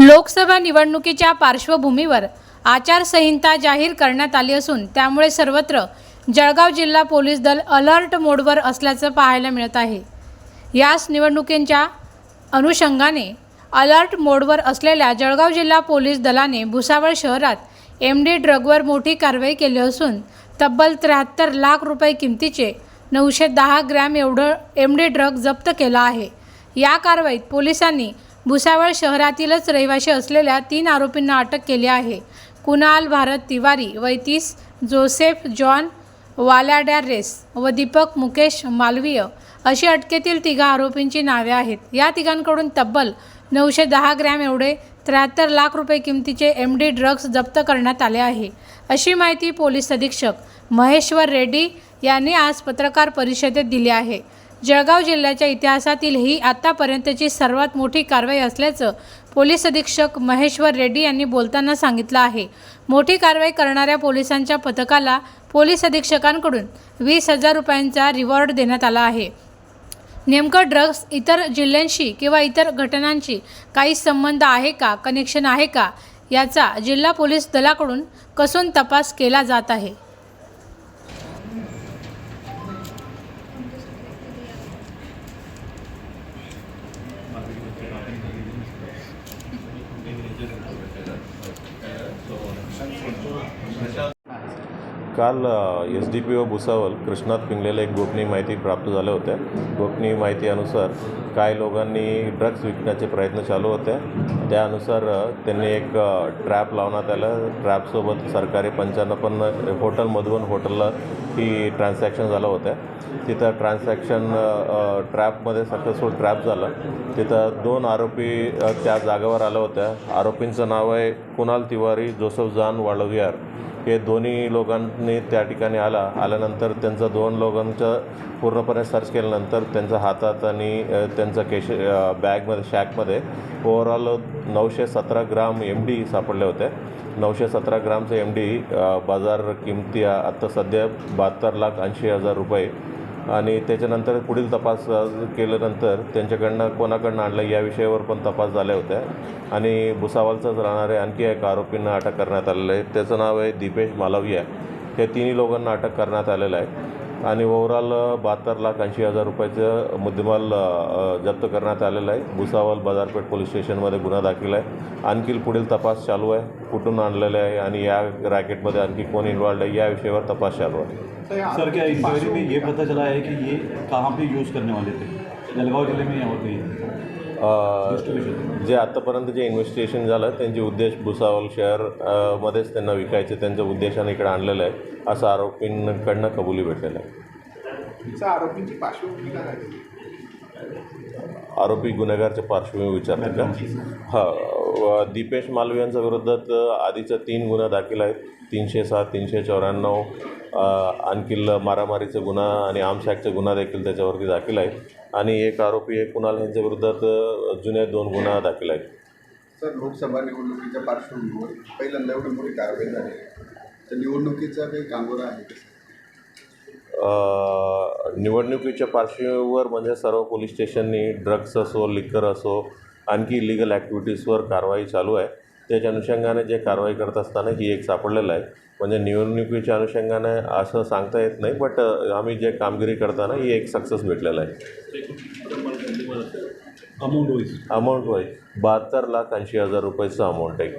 लोकसभा निवडणुकीच्या पार्श्वभूमीवर आचारसंहिता जाहीर करण्यात आली असून त्यामुळे सर्वत्र जळगाव जिल्हा पोलीस दल अलर्ट मोडवर असल्याचं पाहायला मिळत आहे. याच निवडणुकींच्या अनुषंगाने अलर्ट मोडवर असलेल्या जळगाव जिल्हा पोलीस दलाने भुसावळ शहरात एम डी ड्रगवर मोठी कारवाई केली असून तब्बल त्र्याहत्तर लाख रुपये किमतीचे नऊशे दहा ग्रॅम एवढं एम डी ड्रग जप्त केला आहे. या कारवाईत पोलिसांनी भुसावळ शहरातीलच रहिवाशी असलेल्या तीन आरोपींना अटक केली आहे. कुणाल भारत तिवारी वैतीस जोसेफ जॉन वालाडॅरेस व दीपक मुकेश मालवीय अशी अटकेतील तिघा आरोपींची नावे आहेत. या तिघांकडून तब्बल नऊशे दहा ग्रॅम एवढे त्र्याहत्तर लाख रुपये किमतीचे एम डी ड्रग्ज जप्त करण्यात आले आहे. अशी माहिती पोलीस अधीक्षक महेश्वर रेड्डी यांनी आज पत्रकार परिषदेत दिली आहे. जळगाव जिल्ह्याच्या इतिहासातील ही आतापर्यंतची सर्वात मोठी कारवाई असल्याचं पोलीस अधीक्षक महेश्वर रेड्डी यांनी बोलताना सांगितलं आहे. मोठी कारवाई करणाऱ्या पोलिसांच्या पथकाला पोलीस अधीक्षकांकडून वीस हजार रुपयांचा रिवॉर्ड देण्यात आला आहे. नेमकं ड्रग्स इतर जिल्ह्यांशी किंवा इतर घटनांशी काही संबंध आहे का कनेक्शन आहे का याचा जिल्हा पोलीस दलाकडून कसून तपास केला जात आहे? So, काल S D P O Bhusawal Krishnat पिंगलेला एक गोपनीय माहिती प्राप्त झाल्या होत्या. गोपनीय माहितीनुसार काही लोकांनी ड्रग्ज विकण्याचे प्रयत्न चालू होते. त्यानुसार त्यांनी एक ट्रॅप लावण्यात आलं. ट्रॅपसोबत सरकारी पंचावन्न हॉटेलमधून हॉटेलला ही ट्रान्झॅक्शन झालं होतं. तिथं ट्रान्झॅक्शन ट्रॅपमध्ये सक्सेसफुल ट्रॅप झालं. तिथं दोन आरोपी त्या जागेवर आल्या होत्या. आरोपींचं नाव आहे कुणाल तिवारी जोसफ जान वाळवियार हे दोन्ही लोकांनी त्या ठिकाणी आला. आल्यानंतर त्यांचा दोन लोकांचं पूर्णपणे सर्च केल्यानंतर त्यांच्या हातात आणि त्यांचा केश बॅगमध्ये शॅकमध्ये ओव्हरऑल नऊशे सतरा ग्राम एम डी सापडले होते. नऊशे सतरा ग्रामचं एम डी बाजार किमती आत्ता सध्या बहात्तर लाख ऐंशी हजार रुपये आणि त्याच्यानंतर पुढील तपास केल्यानंतर त्यांच्याकडनं कोणाकडनं आणलं या विषयावर पण तपास झाल्या होत्या. आणि भुसावलचाच राहणारे आणखी एक आरोपींना अटक करण्यात आलेलं आहे. त्याचं नाव आहे दीपेश मालविया. हे तिन्ही लोकांना अटक करण्यात आलेलं आहे. आणि ओव्हरऑल बहात्तर लाख ऐंशी हजार रुपयाचं मुद्देमाल जप्त करण्यात आलेलं आहे. भुसावल बाजारपेठ पोलीस स्टेशनमध्ये गुन्हा दाखल आहे. आणखी पुढील तपास चालू आहे. कुठून आणलेलं आहे आणि या रॅकेटमध्ये आणखी कोण इन्वॉल्ड आहे या विषयावर तपास चालू आहे. सर क्या इंक्वायरी में ये पता चला है कि ये कहाँ पे यूज़ करने वाले थे? जलगांव जिले में यहाँ होते हैं? जे आत्तापर्यंत जे इन्व्हेस्टिगेशन झालं त्यांचे उद्देश भुसावल शहर मध्येच त्यांना विकायचे त्यांच्या उद्देशाने इकडे आणलेलं आहे असं आरोपींकडनं कबुली भेटलेलं आहे. आरोपींची पार्श्वभूमी? आरोपी गुन्हेगारच्या पार्श्वभूमी विचारतात का? हां दीपेश मालवी यांच्या विरोधात आधीच्या तीन गुन्हा दाखल आहेत. तीनशे सात तीनशे चौऱ्याण्णव आणखी मारामारीचा गुन्हा आणि आर्म्स ॲक्टचा गुन्हा देखील त्याच्यावरती दाखल आहे आणि एक आरोपी एक कुणाल यांच्या विरोधात अ, जुने दोन गुन्हा दाखल आहेत. सर लोकसभा निवडणुकीच्या पार्श्वभूमीवर पहिल्यांदा एवढी मोठी कारवाई झाली तर निवडणुकीचा काही कांगोरा आहे निवडणुकीच्या पार्श्वभूमीवर म्हणजे सर्व पोलीस स्टेशननी ड्रग्स असो लिकर असो आणखी इलिगल ॲक्टिव्हिटीजवर कारवाई चालू आहे. त्याच्या अनुषंगाने जे कारवाई करत असताना ही एक सापडलेलं आहे. म्हणजे निवडणुकीच्या अनुषंगाने असं सांगता येत नाही बट आम्ही जे कामगिरी करताना ही एक सक्सेस भेटलेलं आहे. अमाउंट वाइज अमाऊंट वाईज बहात्तर लाख ऐंशी हजार रुपयाचं अमाऊंट आहे.